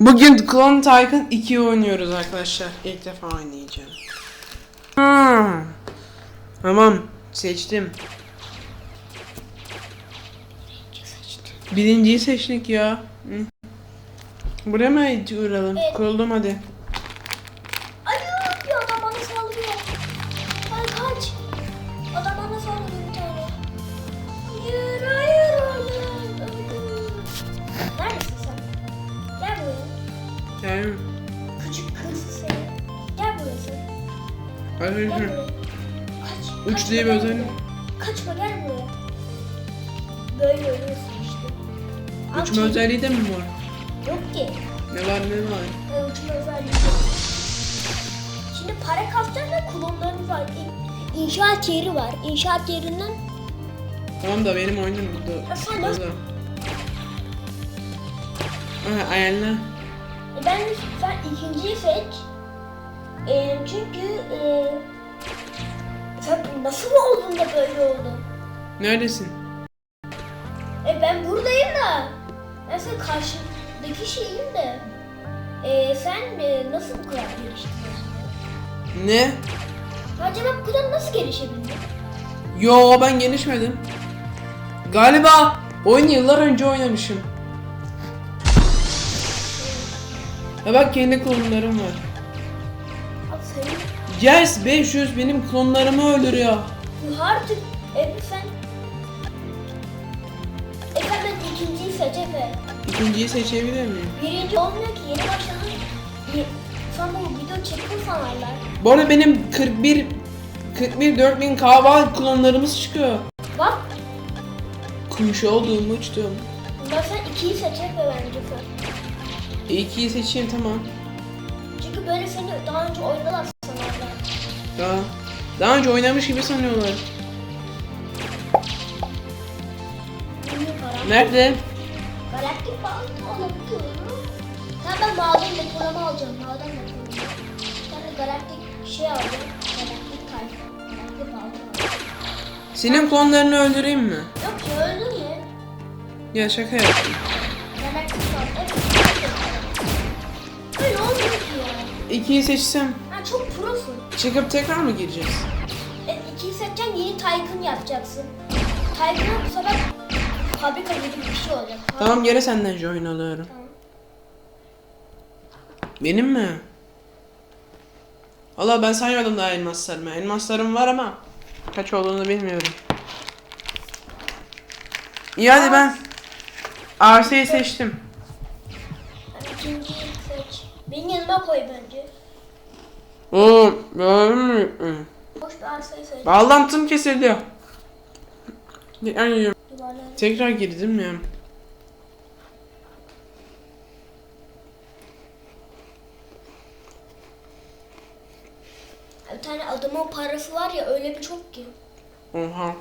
Bugün Clone Tycoon 2 oynuyoruz arkadaşlar. İlk defa oynayacağım. Hmm. Tamam, seçtim. Birinciyi seçtik ya. Hı. Buraya mı uğrayalım? Evet. Kuruldum hadi. Buraya. Kaç. Kaçma, diye bir özellik. Kaçma gel buraya. Böyle ölüyorsun işte. Uçma özelliği de mi var? Yok ki. Ne var ne var? Ee, uçma özelliği yok. Şimdi para kasacağız ve klonlarımız var. İ- İnşaat yeri var. İnşaat yerinden Tamam da benim oyunum burada. Nasıl- Burada. Aha, ayarla. E, Ben sen ikinciyi seç. E, çünkü e, sen nasıl oldun da böyle oldun? Neredesin? E, ben buradayım da. Ben senin karşındaki şeyim de. E, sen e, nasıl bu kadar geliştiriyorsun? Ne? Acaba bu kadar nasıl gelişebildin? Yo ben gelişmedim. Galiba oyunu yıllar önce oynamışım. Ya bak kendi klonlarım var. Jers 500 benim klonlarımı öldürüyor. bu artık e, sen e, ben ikinciyi seç Efe. İkinciyi seçebilir miyim? Birinci olmuyor ki yeni başladın. Y- Sen bu video çektin sanarlar. Bu arada benim 41 41 4000 kahva klonlarımız çıkıyor. Bak Kuş olduğumu uçtum. ben sen ikiyi seç Efe bence sen. İkiyi seçeyim tamam. Çünkü böyle seni daha önce oynadılar. Daha, daha önce oynamış gibi sanıyorlar. Nerede? Galaktik balta alabiliyorum. Tamam ben maden depolama alacağım. Maden depolama. Bir tane galaktik şey alacağım. Galaktik tayfa. Galaktik alacağım. Senin klonlarını öldüreyim mi? Yok ya öldün ya. Şaka yaptım. Galaktik. Evet. Öyle olmuyor ki ya. İkiyi seçsem Ha çok. Çıkıp tekrar mı gireceğiz? E, ikiyi seçeceksin yeni Tycoon yapacaksın. Tycoon'a bu sefer fabrika gibi bir şey olacak. Tamam geri senden join alıyorum. Tamam. Benim mi? Valla ben saymadım daha elmaslarımı. Elmaslarım var ama kaç olduğunu bilmiyorum. İyi hadi ben arsayı seçtim. İkinciyi seç. Benim yanıma koy bence. Boş bir arsayı seç. Bağlantım kesildi. Yani Duvarları. tekrar girdim ya. Bir tane adamın parası var ya öyle bir çok ki. Oha.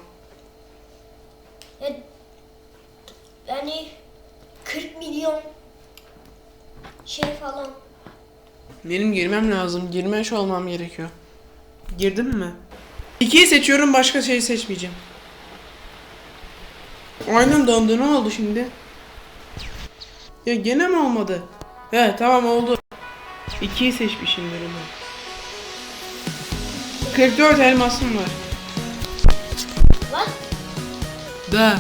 Ya, yani 40 milyon şey falan. Benim girmem lazım. Girmeş olmam gerekiyor. Girdim mi? İkiyi seçiyorum başka şey seçmeyeceğim. Aynen dondu ne oldu şimdi? Ya gene mi olmadı? He tamam oldu. İkiyi seçmişimdir onu. 44 elmasım var. Da.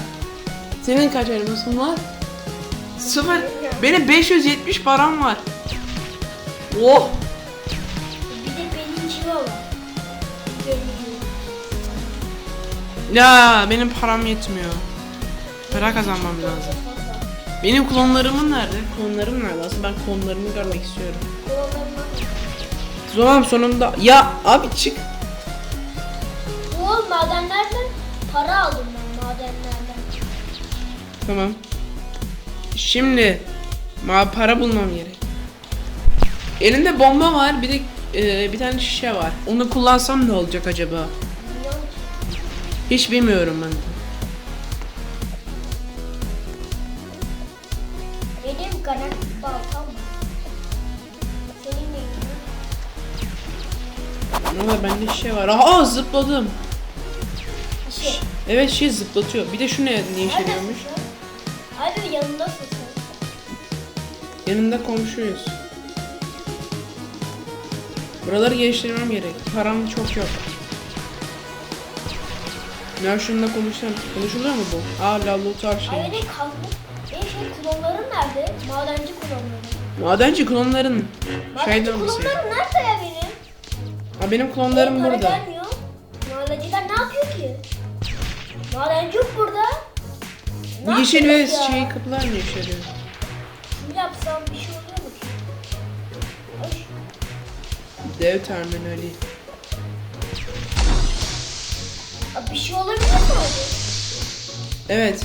Senin kaç elmasın var? Sıfır. Benim 570 param var. Oh. bir de benim civa var. Benim. Ya benim param yetmiyor. Para kazanmam lazım. Benim klonlarımın nerede? Klonlarım nerede? Aslında ben klonlarımı görmek istiyorum. Tamam sonunda. Ya abi çık. Bu madenlerden para aldım ben madenlerden. Tamam. Şimdi ma para bulmam gerek. Elinde bomba var. Bir de e, bir tane şişe var. Onu kullansam ne olacak acaba? Hiç bilmiyorum ben. de. Benim galaktik baltam var. Neydi? Ama bende şişe var. Aha zıpladım. Şey. Evet şey zıplatıyor. Bir de şu ne, ne işe yarıyormuş? Abi yanındasın sen. Yanında komşuyuz. Buraları geliştirmem gerek. Param çok yok. Ya şununla konuşalım. Konuşuluyor mu bu? Aa laboratuvar Ay şey. benim kaldı. Benim şey klonlarım nerede? Madenci klonlarım. Madenci klonların Madenci şeyden olması. klonlarım nerede ya benim? Ha benim klonlarım Benim para burada. gelmiyor. Madenciler ne yapıyor ki? Madenci yok burada. Bu Ne yeşil ve yapacağız ya? şey kapılar ne işe yarıyor? Şunu yapsam bir şey oluyor Dev terminali. Abi bir şey olabilir mi abi? Evet.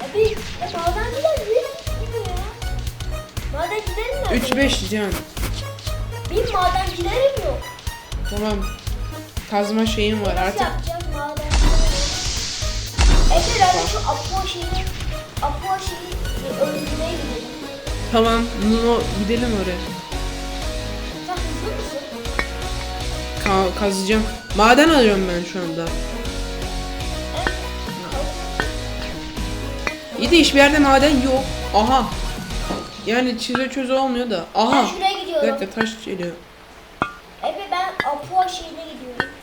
Abi ya nereye gidiyor ya? Madencilerin nerede? 3-5 can. Benim madencilerim yok. Tamam. Kazma şeyim var artık. yapacağım? Efe herhalde şu Apo şeyini Apo şeyi öldürmeye gidelim. Tamam. Nuno gidelim oraya. Ka- kazacağım. Maden alıyorum ben şu anda. İyi de hiçbir yerde maden yok. Aha. Yani çize çöze olmuyor da. Aha. Ben şuraya Bir gidiyorum. dakika taş geliyor. Efe ben Apo şeyine gidiyorum.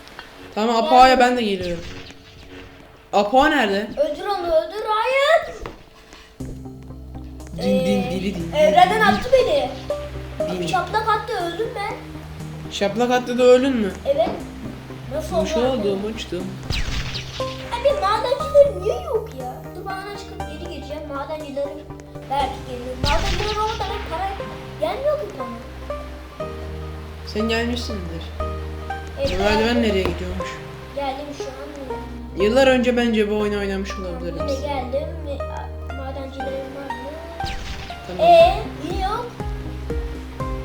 Tamam Apo'ya ben de geliyorum. Apo nerede? Öldür onu öldür hayır. Din din dili din. Evrenden attı beni. Din. Çaplak attı öldüm ben. Şaplak attı da öldün mü? Evet. Nasıl oldu? Hoş oldum uçtum. Abi madenciler niye yok ya? Dur bana çıkıp geri gireceğim. Madencilerim belki gelir. Madenciler olmadan hep para gelmiyor ki bana. Sen gelmişsindir. Evet, Bu merdiven nereye gidiyormuş? Geldim şu an. Yıllar önce bence bu oyunu oynamış Yine olabiliriz. geldim. Madencilerim var mı? Tamam. Niye yok?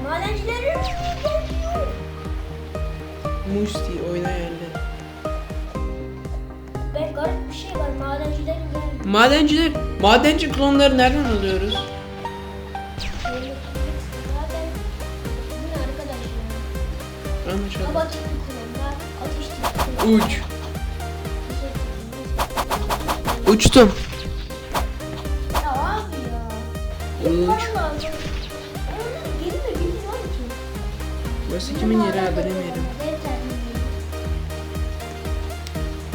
Madencilerim Musti geldi. Ben garip bir şey var. Madencilerim gelmiyor. Madenciler, madenci klonları nereden alıyoruz? Anlaşıldı. Hava tipi kullanlar, ateş tipi kullanlar. Uç. Uçtum. Ya abi ya. Uç. Burası kimin yeri ha benim yerim.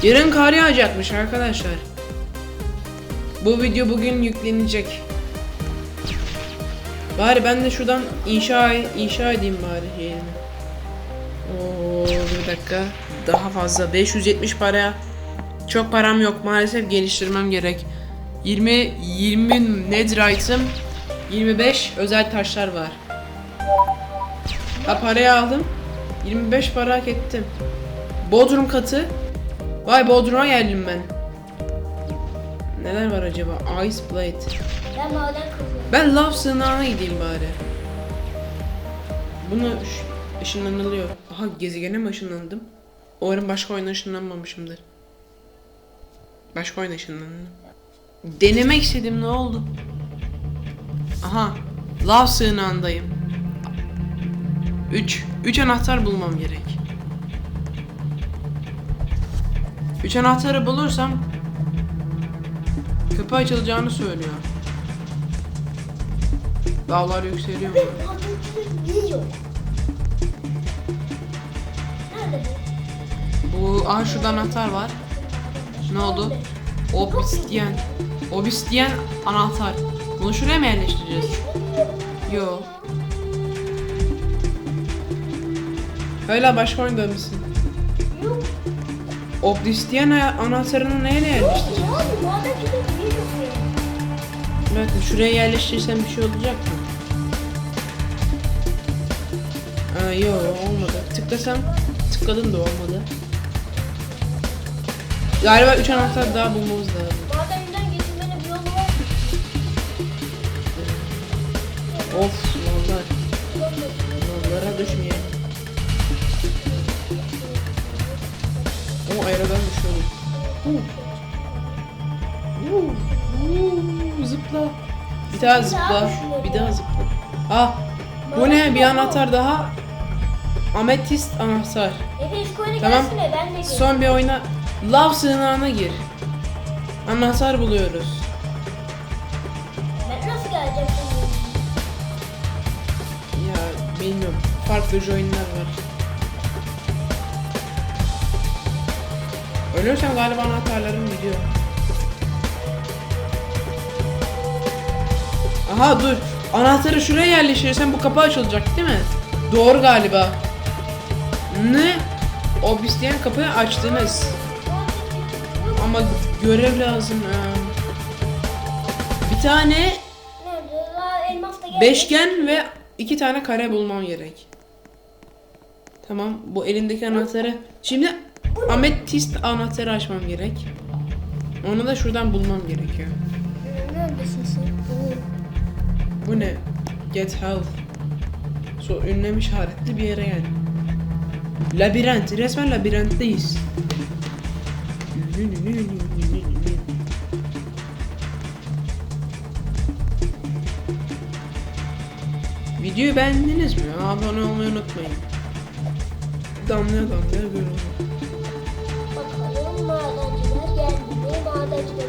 Yarın kar yağacakmış arkadaşlar. Bu video bugün yüklenecek. Bari ben de şuradan inşa inşa edeyim bari yerini. Bir dakika. Daha fazla 570 para. Çok param yok maalesef geliştirmem gerek. 20 20 netherite'ım 25 özel taşlar var. Ha parayı aldım. 25 para hak ettim. Bodrum katı. Vay Bodrum'a geldim ben. Neler var acaba? Ice Plate. Ben maden kazıyorum. Ben lav sığınağına gideyim bari. Bunu ış- ışınlanılıyor. Aha gezegene mi ışınlandım? Umarım başka oyuna ışınlanmamışımdır. Başka oyuna ışınlandım. Denemek istedim ne oldu? Aha lav sığınağındayım. 3 3 anahtar bulmam gerek. 3 anahtarı bulursam kapı açılacağını söylüyor. Dağlar yükseliyor? Nerede bu? Bu aha şurada anahtar var. Ne oldu? Obsidian. Obsidian anahtar. Bunu şuraya mı yerleştireceğiz? Yo. Hala başka oyun dönmüşsün. Yok. Obsidian anahtarını? Yok niye yok ya? Bakın şuraya yerleştirsem bir şey olacak mı? Aa yo olmadı. Tıklasam tıkladım da olmadı. Galiba 3 anahtar daha bulmamız lazım. Of Huu. Huu. Huu. Zıpla. Bir daha zıpla. Bir daha zıpla. Ah. Bu ne? Bir anahtar daha. Ametist anahtar. Efe şu koyuna Tamam. gelsene ben de geleyim. Son bir oyuna lav sığınağına gir. Anahtar buluyoruz. Ben nasıl geleceğim şimdi? farklı joinler var. Ölürsem galiba anahtarlarım gidiyor. Aha dur. Anahtarı şuraya yerleştirirsen bu kapı açılacak değil mi? Doğru galiba. Ne? Obsidian kapıyı açtınız. Ama görev lazım. Bir tane beşgen ve iki tane kare bulmam gerek. Tamam bu elindeki anahtarı. Şimdi ametist anahtarı açmam gerek. Onu da şuradan bulmam gerekiyor. Neredesin sen? Oo. Bu ne? Get health. So ünlem işaretli bir yere yani. Labirent. Resmen labirentteyiz. Videoyu beğendiniz mi? Abone olmayı unutmayın. Damlaya damlaya böyle olur. Mi? Madenciler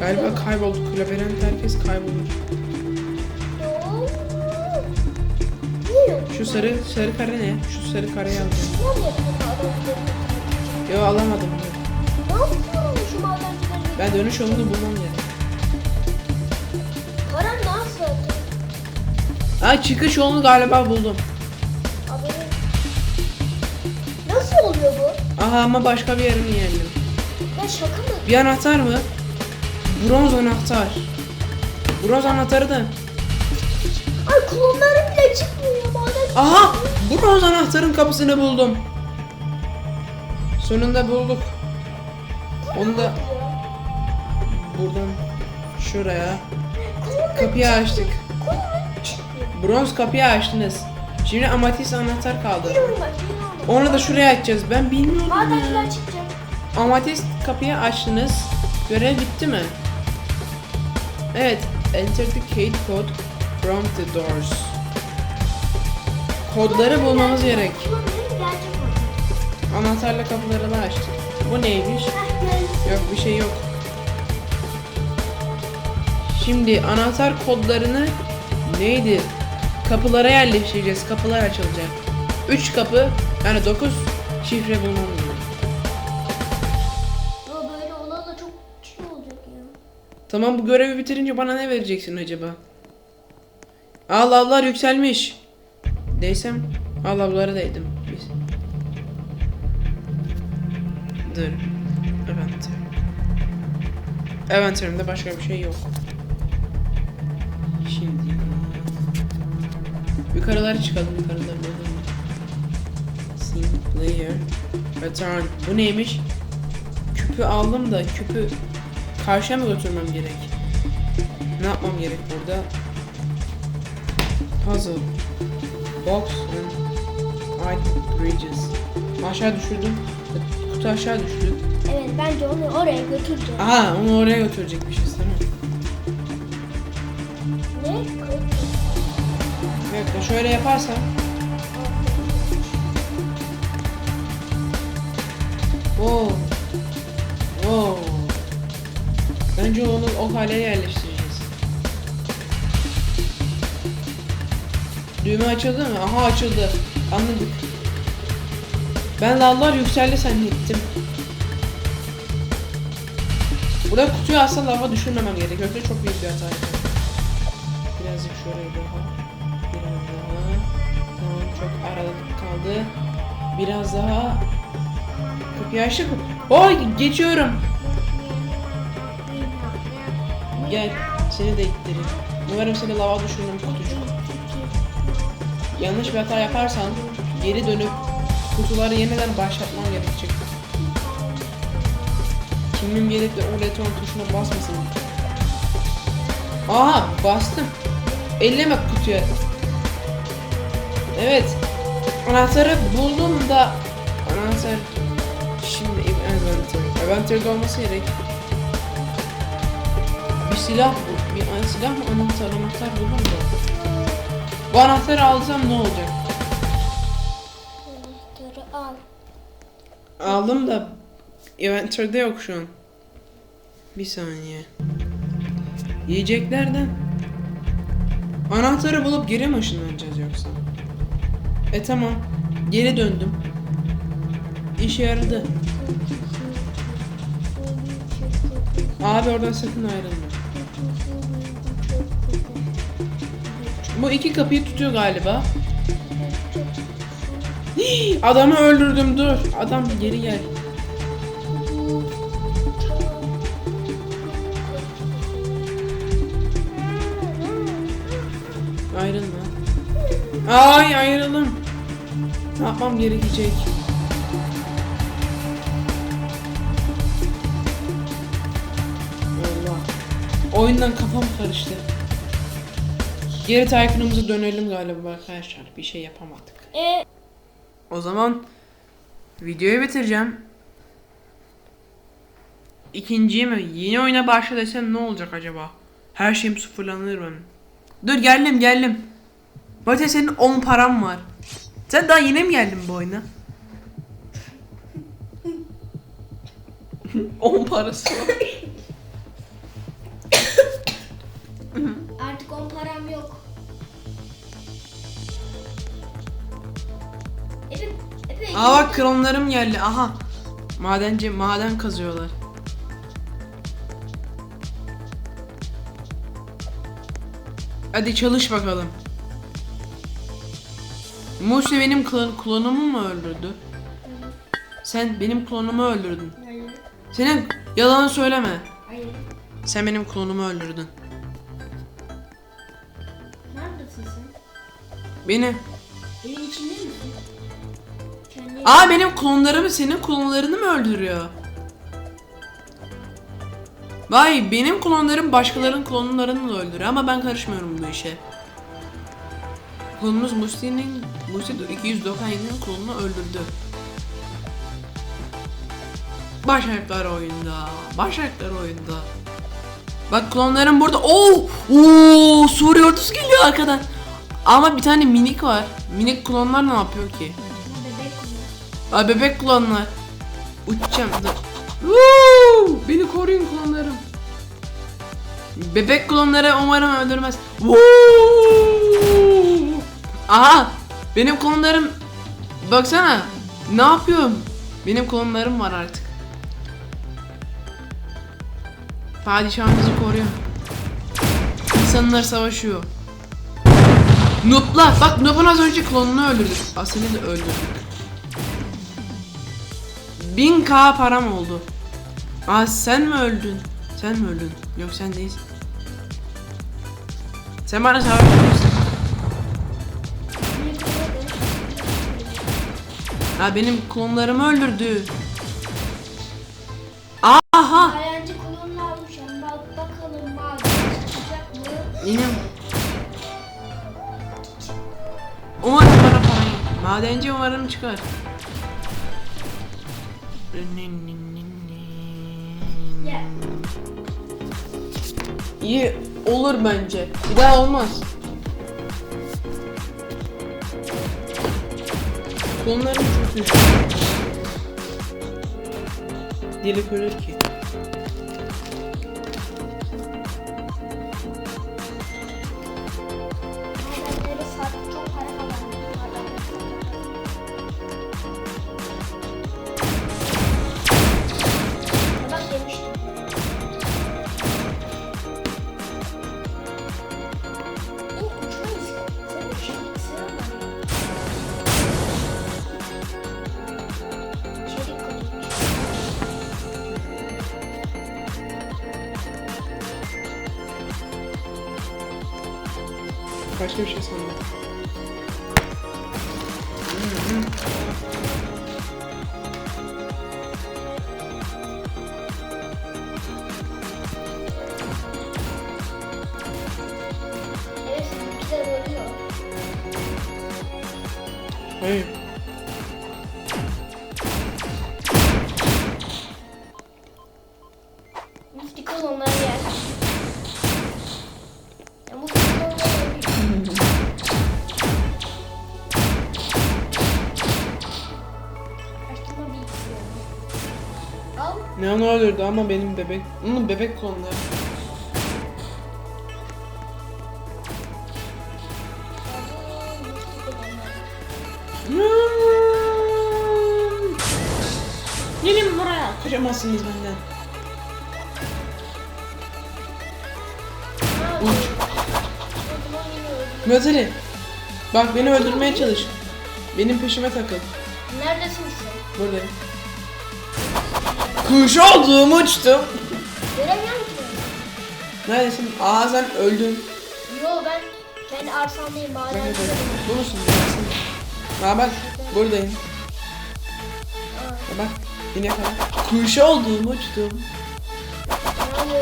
Galiba kaybolduk. Labirent herkes kaybolur. Şu sarı sarı kare ne? Şu sarı kareyi aldım. Yo alamadım. Ben dönüş yolunu bulmam gerek. Nasıl? Ha çıkış yolunu galiba buldum. Abi. Nasıl oluyor bu? Aha ama başka bir yerini yendim. Şaka mı? Bir anahtar mı? Bronz anahtar. Bronz anahtarı da. Ay klonlarım bile çıkmıyor ya maden. Aha! Bronz anahtarın kapısını buldum. Sonunda bulduk. Onu da buradan şuraya kapıyı açtık. Bronz kapıyı açtınız. Şimdi amatist anahtar kaldı. Onu da şuraya açacağız. Ben bilmiyorum ya. Amatist kapıyı açtınız. Görev bitti mi? Evet. Enter the code code from the doors. Kodları bulmamız gerek. Anahtarla kapıları da açtık. Bu neymiş? Yok bir şey yok. Şimdi anahtar kodlarını neydi? Kapılara yerleştireceğiz. Kapılar açılacak. 3 kapı yani 9 şifre bulmam Tamam bu görevi bitirince bana ne vereceksin acaba? Allah Allah yükselmiş. Değsem al avlara değdim. Dur. Evet. Eventerimde başka bir şey yok. Şimdi yukarılara çıkalım yukarılara. Sim player return. Bu neymiş? Küpü aldım da küpü karşıya mı götürmem gerek? Ne yapmam gerek burada? Puzzle. Box and item bridges. Aşağı düşürdüm. Kutu aşağı düştü. Evet bence onu oraya götüreceğim. Aha onu oraya götürecekmişiz tamam. Ne? Dakika şöyle yaparsam. Wow. Wow. Bence onu o hale yerleştireceğiz. Düğme açıldı mı? Aha açıldı. Anladık. Ben lavlar yükseldi zannettim. Burada kutuyu aslında lava düşürmemem gerek. Yoksa çok büyük bir hata yaparım. Birazcık şuraya daha. Biraz daha. Tamam çok aralık kaldı. Biraz daha. Kapıyı açtık mı? Oy geçiyorum. Gel. Seni de ittireyim. Umarım seni lava düşürmem kutucuk. Yanlış bir hata yaparsan geri dönüp kutuları yeniden başlatman gerekecek. Kimim gelip de o return tuşuna basmasın. Aha bastım. Elleme kutuya. Evet. Anahtarı buldum da anahtar şimdi inventory. Inventory'de olması gerek. Bir silah bu. Bir an- silah mı anahtar anahtar buldum da. Bu anahtarı alsam ne olacak? Anahtarı al. Aldım da inventory'de yok şu an. Bir saniye. Yiyeceklerden anahtarı bulup geri mi ışınlanacağız yoksa? E tamam. Geri döndüm. İşe yaradı. Abi oradan sakın ayrılma. Bu iki kapıyı tutuyor galiba. Adamı öldürdüm dur. Adam geri gel. Ayrılma. Ay ayrıldım. Ne yapmam gerekecek? Allah. Oyundan kafam karıştı. Geri Tycoon'umuza dönelim galiba arkadaşlar. Bir şey yapamadık. E, O zaman videoyu bitireceğim. İkinciyi mi? Yeni oyuna başla desem ne olacak acaba? Her şeyim sıfırlanır benim. Dur geldim geldim. Zaten senin 10 param var. Sen daha yeni mi geldin bu oyuna? 10 parası var. artık on param yok. Epe, Epe, Aa bak klonlarım geldi. Aha. Madenci maden kazıyorlar. Hadi çalış bakalım. Musi benim klon, klonumu mu öldürdü? Sen benim klonumu öldürdün. Hayır, Senin yalan söyleme. hayır. Sen benim klonumu öldürdün. Beni. Evin içinde misin? Kendi Aa benim klonlarımı senin klonlarını mı öldürüyor? Vay benim klonlarım başkalarının klonlarını da öldürüyor ama ben karışmıyorum bu işe. Klonumuz Musti'nin Musti 297'nin klonunu öldürdü. Başaklar oyunda. Başaklar oyunda. Bak klonlarım burada. Oo! Oo! Suriye ordusu geliyor arkadan. Ama bir tane minik var. Minik klonlar ne yapıyor ki? bebek? Ay bebek klonlar. Uçacağım dur. Woo! Beni koruyun klonlarım. Bebek klonları umarım öldürmez. Woo! Aha! Benim klonlarım baksana. Ne yapıyorum? Benim klonlarım var artık. Padişahımızı koruyor. İnsanlar savaşıyor. Noob'lar. Bak Noob'un az önce klonunu öldürdük. Aslında de öldürdük. 1000k param oldu. Aa sen mi öldün? Sen mi öldün? Yok sen değilsin. Sen bana kere de- Ha benim klonlarımı öldürdü. Çıkar. Ya İyi olur bence. Bir daha olmaz. Çok güçlü. Dili ölür ki. Başka bir şey Al. Ne onu öldürdü ama benim bebek... Onun bebek kolonları. Gelin buraya. Kaçamazsınız benden. Uç. Mezeli. Bak beni öldürmeye çalış. Benim peşime takıl. Neredesin sen? Buradayım. Kuş oldum uçtum. Göremiyor musun? Neredesin? Aa sen öldün. Yo ben kendi arsamdayım Bak maden. bak bak. Bu musun? Neredesin? Aa bak buradayım. Aa, bak yine kadar. Kuş oldum uçtum.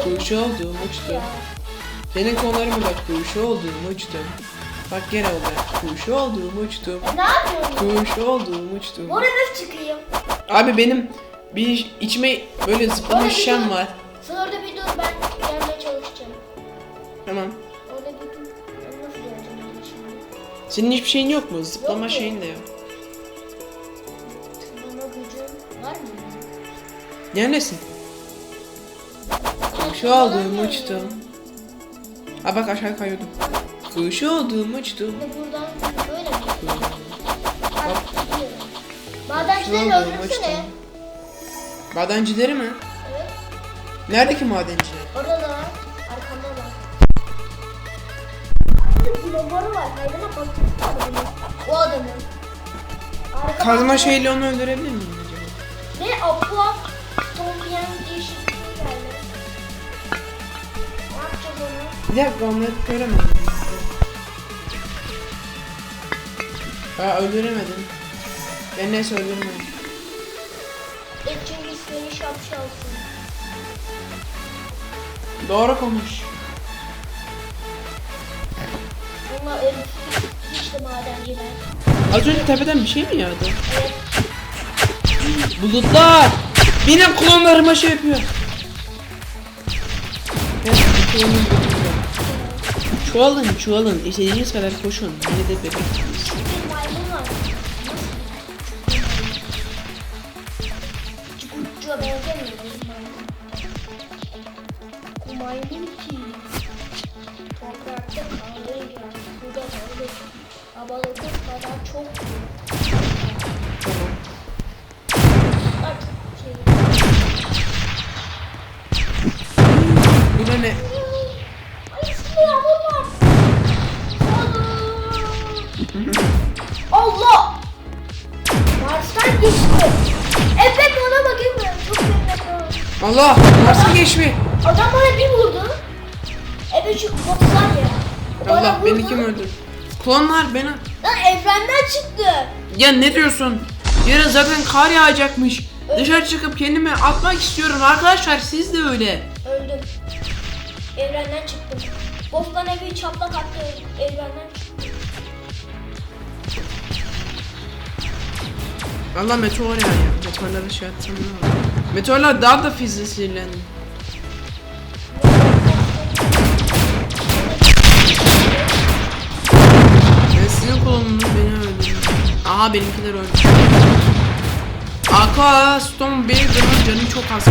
Kuş oldum uçtum. Senin kolların burada. Kuş oldum uçtum. Bak gene oldu. Kuş oldum uçtum. Ne yapıyorsun? Kuş oldum uçtum. Oraya nasıl çıkayım? Abi benim bir içime böyle zıplama Orada bir şişem dur. var. Sen orada bir dur ben gelmeye çalışacağım. Tamam. Orada bir dur. Ben nasıl geleceğim oraya şimdi? Senin hiçbir şeyin yok mu? Zıplama Yok şeyin de yok. Tırmanma gücüm var mı? Neredesin? Tırmanamıyorum. oldum uçtum. Aa bak aşağı kayıyordum. Kuş oldum uçtum. Buradan böyle mi? Bak. Şurada öldürsene. uçtum. Madencileri mi? Evet. Nerede ki madenciler? Orada da var. Arkamda var. Globları var. Kaydına adamın. O adamın. Arkamda Kazma şeyle onu öldürebilir miyim acaba? Ne Aqua Tombian değişik bir şey geldi. Ne yapacağız onu? Bir dakika onları göremedim. Aa öldüremedim. Ben neyse öldüremedim. Doğru konuş. Bunlar ölmüş işte madenciler. Az önce tepeden bir şey mi yağdı? Evet. Bulutlar! Benim klonlarıma şey yapıyor. Evet, klonum bulutlar. Çoğalın çoğalın. İstediğiniz kadar koşun. Yine de bebeksiniz. Havalı kadar çok Tamam. Artık şey. Bu da ne? Ay yağmur var. Allah! Mars'tan geçti. Evet ona bakayım. Çok memnunum. Allah! Nasıl geçmi? Adam bana bir vurdu. Evet şu botlar ya. O Allah beni kim öldürdü? Klonlar beni... Evrenden çıktı. Ya ne diyorsun? Yarın zaten kar yağacakmış. Dışarı çıkıp kendimi atmak istiyorum arkadaşlar siz de öyle. Öldüm. Evrenden çıktım. Bostan evi çaplak attı. Evrenden çıktım. Allah meteor ya ya. Meteorları şey atsam ne olur? Meteorlar daha da fizli Aha benimkiler öldü. Aqua Stone Bear'ın canı çok az.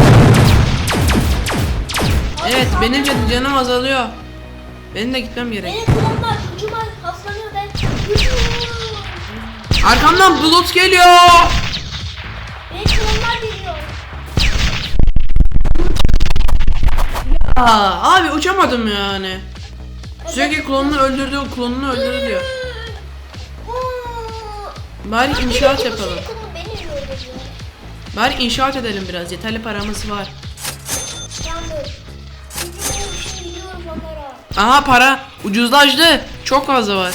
Evet benim de canım azalıyor. Benim de gitmem gerek. Benim kulağımlar ucuma haslanıyor ben. Arkamdan bulut geliyor. Benim kulağımlar geliyor. Aa, abi uçamadım yani. Sürekli klonunu öldürdü, klonunu öldürdü diyor. Bari inşaat yapalım. Bari inşaat edelim biraz. Yeterli paramız var. Onlara. Aha para ucuzlaştı. Çok fazla var.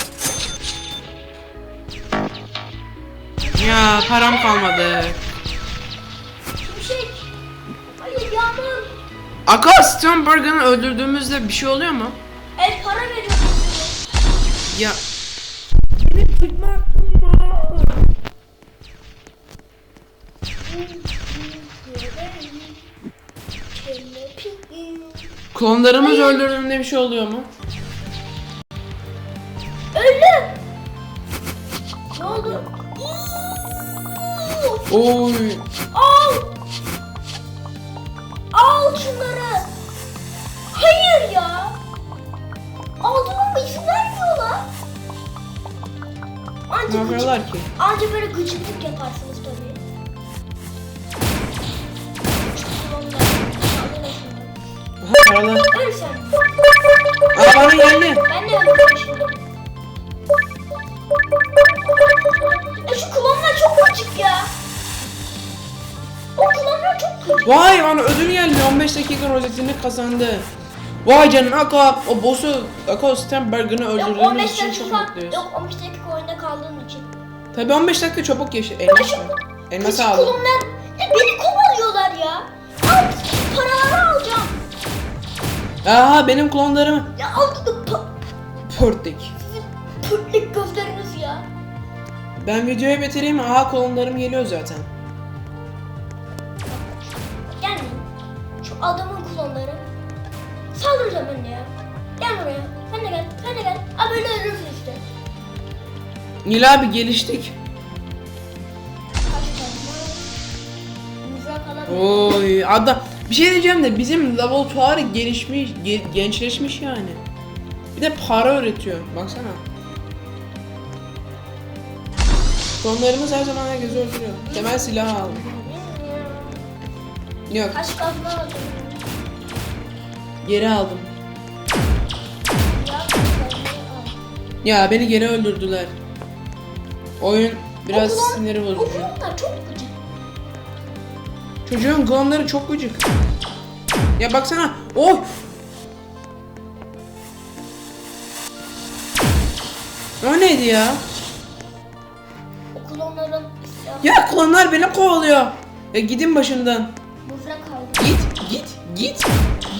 Ya param kalmadı. Aka Stoneberg'ını öldürdüğümüzde bir şey oluyor mu? El para veriyor bize. Ya klonlarımız öldürdüğünde bir şey oluyor mu? Öldüm. Ne oldu? Oy. Al. Al şunları. Hayır ya. Aldım ama izin vermiyorlar. Ne Anca gıcık, yapıyorlar ki? anca böyle gıcıklık yaparsınız Aha paralar. Öl sen. Aa bana geldi. Ben de öldüm şimdi. E şu klonlar çok gıcık ya. O klonlar çok gıcık. Vay bana ödül geldi. 15 dakika rozetini kazandı. Vay canına Aka o boss'u Aka Stenberg'ını öldürdüğünüz 15 için çok mutluyuz. yok 15 dakika oyunda kaldığım için. Tabii 15 dakika çabuk geçti. Elmas var. Elmas aldım. ya beni kovalıyorlar ya. Aha benim klonlarımı Ya aldım pa pörtük. sizin pırtlık gözleriniz ya. Ben videoyu bitireyim. Aha klonlarım geliyor zaten. Gelmeyin. Şu adamın klonları. Saldıracağım ben ya. Gel buraya. Sen de gel. Sen de gel. Aa böyle ölürsün işte. Nil abi geliştik. Oy adam bir şey diyeceğim de bizim laboratuvar gelişmiş ge- gençleşmiş yani. Bir de para öğretiyor. Baksana. Klonlarımız her zaman herkesi öldürüyor. Temel silah aldım. Yok Kaç kazma aldım. geri aldım. Ya beni geri öldürdüler. Oyun biraz O klon- siniri bozucu. klonlar çok gıcık. Çocuğun klonları çok gıcık. Ya baksana. Oy. O neydi ya? O klonların Ya klonlar beni kovalıyor. Ya gidin başımdan. mızrak aldım. Git, git, git,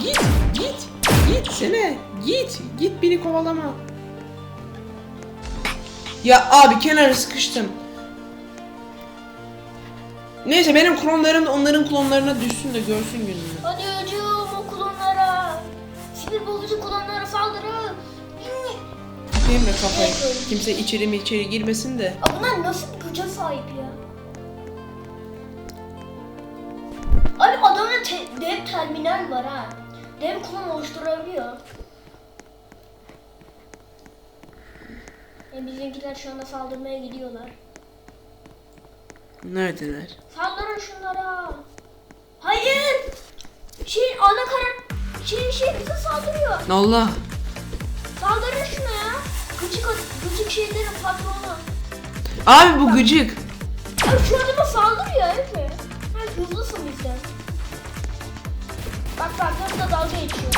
git, git, git sene. Git, git beni kovalama. Ya abi kenara sıkıştım. Neyse benim klonlarım da onların klonlarına düşsün de görsün gününü. Hadi hücum o klonlara. Sinir bozucu klonlara saldırın. Tutayım da kafayı. Kimse içeri mi içeri girmesin de. Aa, bunlar nasıl bir güce sahip ya? Abi adamda te- dev terminal var ha. Dev klon oluşturabiliyor. E bizimkiler şu anda saldırmaya gidiyorlar. Neredeler? Saldırın şunlara. Hayır. Şey ana karar şey şey bize saldırıyor. Allah. Saldırın şuna ya. Gıcık gıcık şeylerin patronu. Abi bu gıcık. Abi şu adama saldırıyor Efe. Ha hızlısın bizden. Bak bak da dalga geçiyor.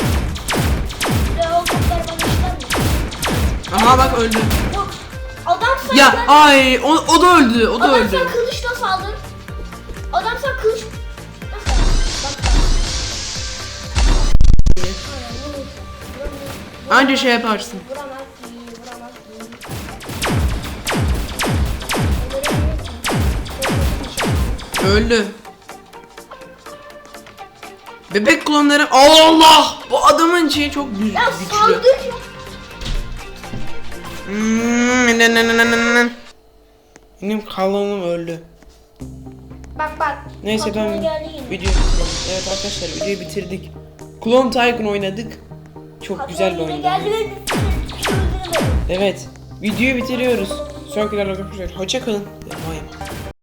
De o toplar bana işler mi? Aha bak öldü. Yok. Adam sen Ya ay o, o da öldü. O da Adam öldü. sen kılıçla saldır. Adam sen kılıç... Anca şey yaparsın. Öldü. Bebek klonları Allah Allah! Bu adamın şeyi çok güç, Ya güçlü. saldır. Hmm. Benim klonum öldü. Bak bak. Neyse ben videoyu bitirdim. Evet arkadaşlar videoyu bitirdik. Clone Tycoon oynadık. Çok Patron güzel bir oyun. Evet. Videoyu bitiriyoruz. Sonraki videoda görüşmek üzere. Hoşça kalın.